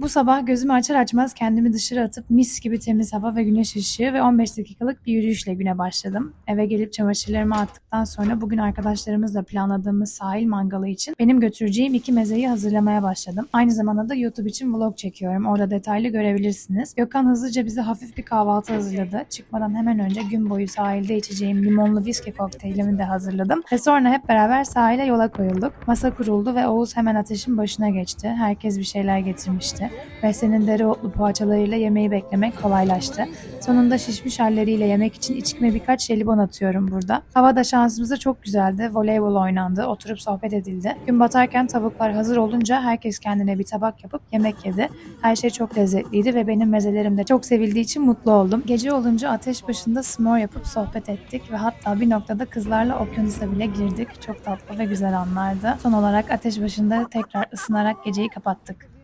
Bu sabah gözümü açar açmaz kendimi dışarı atıp mis gibi temiz hava ve güneş ışığı ve 15 dakikalık bir yürüyüşle güne başladım. Eve gelip çamaşırlarımı attıktan sonra bugün arkadaşlarımızla planladığımız sahil mangalı için benim götüreceğim iki mezeyi hazırlamaya başladım. Aynı zamanda da YouTube için vlog çekiyorum. Orada detaylı görebilirsiniz. Gökhan hızlıca bize hafif bir kahvaltı hazırladı. Çıkmadan hemen önce gün boyu sahilde içeceğim limonlu viski kokteylimi de hazırladım. Ve sonra hep beraber sahile yola koyulduk. Masa kuruldu ve Oğuz hemen ateşin başına geçti. Herkes bir şeyler getirmişti. Ve senin dereotlu poğaçalarıyla yemeği beklemek kolaylaştı. Sonunda şişmiş halleriyle yemek için içkime birkaç jelibon atıyorum burada. Hava da şansımıza çok güzeldi. Voleybol oynandı. Oturup sohbet edildi. Gün batarken tavuklar hazır olunca herkes kendine bir tabak yapıp yemek yedi. Her şey çok lezzetliydi ve benim mezelerim de çok sevildiği için mutlu oldum. Gece olunca ateş başında s'more yapıp sohbet ettik ve hatta bir noktada kızlarla okyanusa bile girdik. Çok tatlı ve güzel anlardı. Son olarak ateş başında tekrar ısınarak geceyi kapattık.